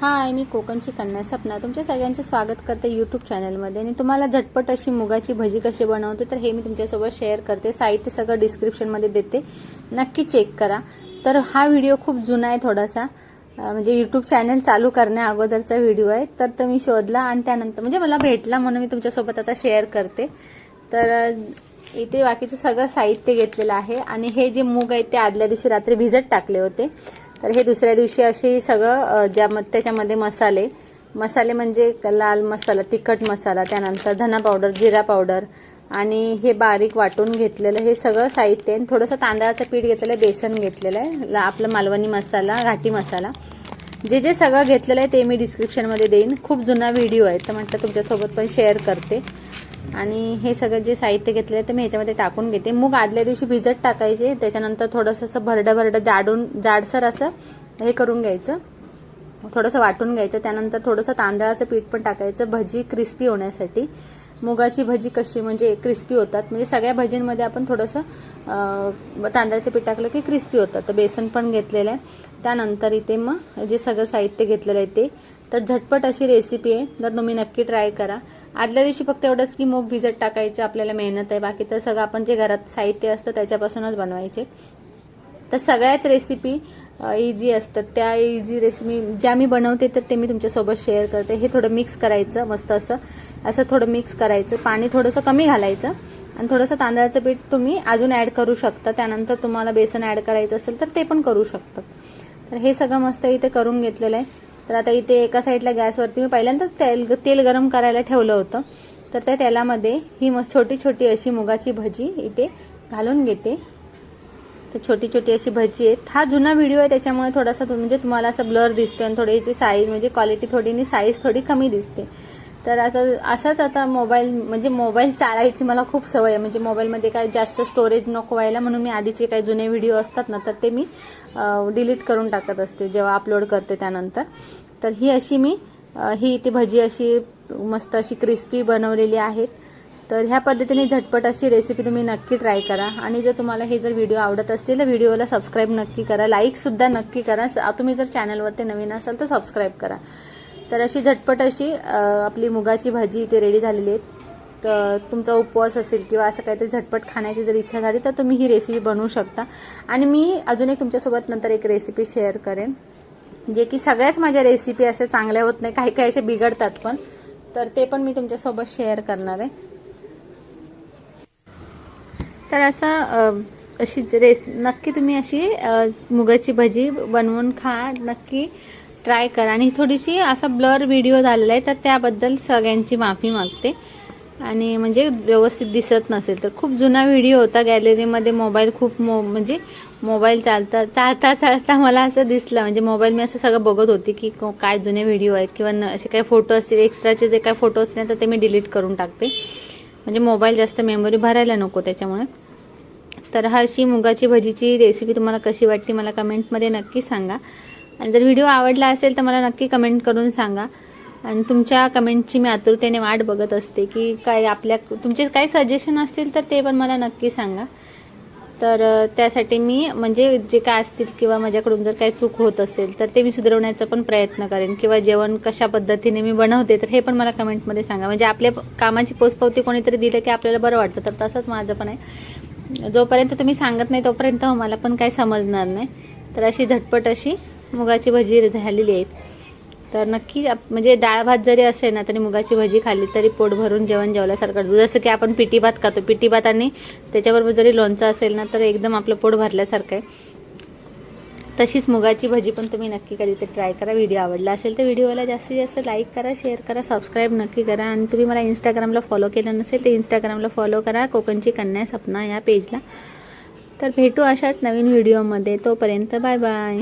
हाय मी कोकणची कन्या सपना. तुमच्या सगळ्यांचं स्वागत करते यूट्यूब चॅनलमध्ये आणि तुम्हाला झटपट अशी मुगाची भजी कशी बनवते तर हे मी तुमच्यासोबत शेअर करते. साहित्य सगळं डिस्क्रिप्शनमध्ये देते. नक्की चेक करा. तर हा व्हिडिओ खूप जुना आहे थोडासा. म्हणजे यूट्यूब चॅनल चालू करण्या अगोदरचा व्हिडिओ आहे. तर तो मी शोधला आणि त्यानंतर म्हणजे मला भेटला म्हणून मी तुमच्यासोबत आता शेअर करते. तर इथे बाकीचं सगळं साहित्य घेतलेलं आहे. आणि हे जे मूग आहे ते आदल्या दिवशी रात्री भिजत टाकले होते. तर हे दुसऱ्या दिवशी असे सगळं ज्या त्याच्यामध्ये मसाले मसाले म्हणजे लाल मसाला तिखट मसाला त्यानंतर धना पावडर जिरा पावडर आणि हे बारीक वाटून घेतलेलं हे सगळं साहित्य आहे. थोडंसं तांदळाचं पीठ घेतलेलं आहे बेसन घेतलेलं आहे ला- आपलं मालवणी मसाला घाटी मसाला. जे जे सगळं घेतलेलं आहे ते मी डिस्क्रिप्शनमध्ये देईन. खूप जुना व्हिडिओ आहे तर म्हटलं तुमच्यासोबत पण शेअर करते. आणि हे सगळं जे साहित्य घेतलं आहे ते मी ह्याच्यामध्ये टाकून घेते. मूग आदल्या दिवशी भिजत टाकायचे त्याच्यानंतर थोडंसं असं भरडं भरडं जाडून जाडसर असं हे करून घ्यायचं. थोडंसं वाटून घ्यायचं त्यानंतर थोडंसं तांदळाचं पीठ पण टाकायचं भजी क्रिस्पी होण्यासाठी. मुगाची भजी कशी म्हणजे क्रिस्पी होतात. म्हणजे सगळ्या भजींमध्ये आपण थोडंसं तांदळाचं पीठ टाकलं की क्रिस्पी होतात. तर बेसन पण घेतलेलं आहे. त्यानंतर इथे मग जे सगळं साहित्य घेतलेलं आहे ते. तर झटपट अशी रेसिपी आहे. तर तुम्ही नक्की ट्राय करा. आदल्या दिवशी फक्त एवढंच की मूग भिजत टाकायचं आपल्याला मेहनत आहे. बाकी तर सगळं आपण जे घरात साहित्य असतं त्याच्यापासूनच बनवायचे. तर सगळ्याच रेसिपी इझी असतात. त्या इझी रेसिपी ज्या मी बनवते तर ते मी तुमच्यासोबत शेअर करते. हे थोडं मिक्स करायचं मस्त असं. असं थोडं मिक्स करायचं. पाणी थोडंसं कमी घालायचं. आणि थोडंसं तांदळाचं पीठ तुम्ही अजून ॲड करू शकता. त्यानंतर तुम्हाला बेसन ॲड करायचं असेल तर ते पण करू शकतात तर हे सगळं मस्त इथे करून घेतलेलं आहे. तर आता इथे एका साईडला गॅसवरती मी पहिल्यांदाच तेल तेल गरम करायला ठेवलं होतं. तर त्या तेलामध्ये ही मस्त छोटी छोटी अशी मुगाची भजी इथे घालून घेते. तर छोटी छोटी अशी भजी आहेत. हा जुना व्हिडिओ आहे त्याच्यामुळे थोडासा म्हणजे तुम्हाला असं ब्लर दिसतो आणि थोडी याची साईज म्हणजे क्वालिटी थोडी आणि साईज थोडी कमी दिसते. तर आता असाच आता मोबाईल म्हणजे मोबाईल चाळायची मला खूप सवय आहे. म्हणजे मोबाईलमध्ये काय जास्त स्टोरेज नको व्हायला म्हणून मी आधीचे काही जुने व्हिडिओ असतात ना तर ते मी डिलीट करून टाकत असते जेव्हा अपलोड करते त्यानंतर. तर ही अशी मी ही इथे भजी अशी मस्त अशी क्रिस्पी बनवलेली आहेत तर ह्या पद्धतीने झटपट अशी रेसिपी तुम्ही नक्की ट्राय करा. आणि जर तुम्हाला हे जर व्हिडिओ आवडत असतील तर व्हिडिओला सबस्क्राईब नक्की करा. लाईकसुद्धा नक्की करा. तुम्ही जर चॅनलवरती नवीन असाल तर सबस्क्राईब करा. तर अशी झटपट अशी आपली मुगाची भाजी इथे रेडी झालेली आहे तर तुमचा उपवास असेल किंवा असं काहीतरी झटपट खाण्याची जर इच्छा झाली तर तुम्ही ही रेसिपी बनवू शकता. आणि मी अजून एक तुमच्यासोबत नंतर एक रेसिपी शेअर करेन. जे की सगळ्याच माझ्या रेसिपी अशा चांगल्या होत नाही काही काही असे बिघडतात पण. तर ते पण मी तुमच्यासोबत शेअर करणार आहे. तर असं अशी रेस नक्की तुम्ही अशी मुगाची भजी बनवून खा नक्की ट्राय करा. आणि थोडीशी असा ब्लर व्हिडिओ झालेला आहे तर त्याबद्दल सगळ्यांची माफी मागते. आणि म्हणजे व्यवस्थित दिसत नसेल. तर खूप जुना व्हिडिओ होता गॅलरीमध्ये. मोबाईल खूप मो म्हणजे मोबाईल चालता चालता चालता मला असं दिसलं. म्हणजे मोबाईल मी असं सगळं बघत होती की काय जुने व्हिडिओ आहेत किंवा न असे काही फोटो असतील एक्स्ट्राचे जे काही फोटो असतील तर ते मी डिलीट करून टाकते. म्हणजे मोबाईल जास्त मेमरी भरायला नको त्याच्यामुळे. तर हा अशी मुगाची भजीची रेसिपी तुम्हाला कशी वाटते मला कमेंटमध्ये नक्की सांगा. आणि जर व्हिडिओ आवडला असेल तर मला नक्की कमेंट करून सांगा. आणि तुमच्या कमेंटची मी आतुरतेने वाट बघत असते की काय आपल्या तुमचे काय सजेशन असतील तर ते पण मला नक्की सांगा. तर त्यासाठी मी म्हणजे जे काय असतील किंवा माझ्याकडून जर काही चूक होत असेल तर ते मी सुधारवण्याचा पण प्रयत्न करेन. किंवा जेवण कशा पद्धतीने मी बनवते तर हे पण मला कमेंटमध्ये सांगा. म्हणजे आपल्या कामाची पोचपावती कोणीतरी दिलं की आपल्याला बरं वाटतं तर तसंच माझं पण आहे. जोपर्यंत तुम्ही सांगत नाही तोपर्यंत हो, मला पण काही समजणार नाही. तर अशी झटपट अशी मुगाची भजी झालेली आहेत. तर नक्की आप- म्हणजे डाळ भात जरी असेल ना तरी मुगाची भजी खाल्ली तरी पोट भरून जेवण जेवल्यासारखं जसं की आपण पिटी भात खातो. पिटी भात आणि त्याच्याबरोबर जरी लोणचं असेल ना तर एकदम आपलं पोट भरल्यासारखं आहे. तशीच मुगाची भजी पण तुम्ही नक्की कधीतरी ट्राय करा. व्हिडिओ आवडला असेल तर व्हिडिओला जास्तीत जास्त लाईक करा शेअर करा सबस्क्राईब नक्की करा. आणि तुम्ही मला इंस्टाग्रामला फॉलो केलं नसेल तर इंस्टाग्रामला फॉलो करा. कोकणची कन्या सपना या पेजला तर भेटू अशाच नवीन व्हिडिओमध्ये तोपर्यंत बाय बाय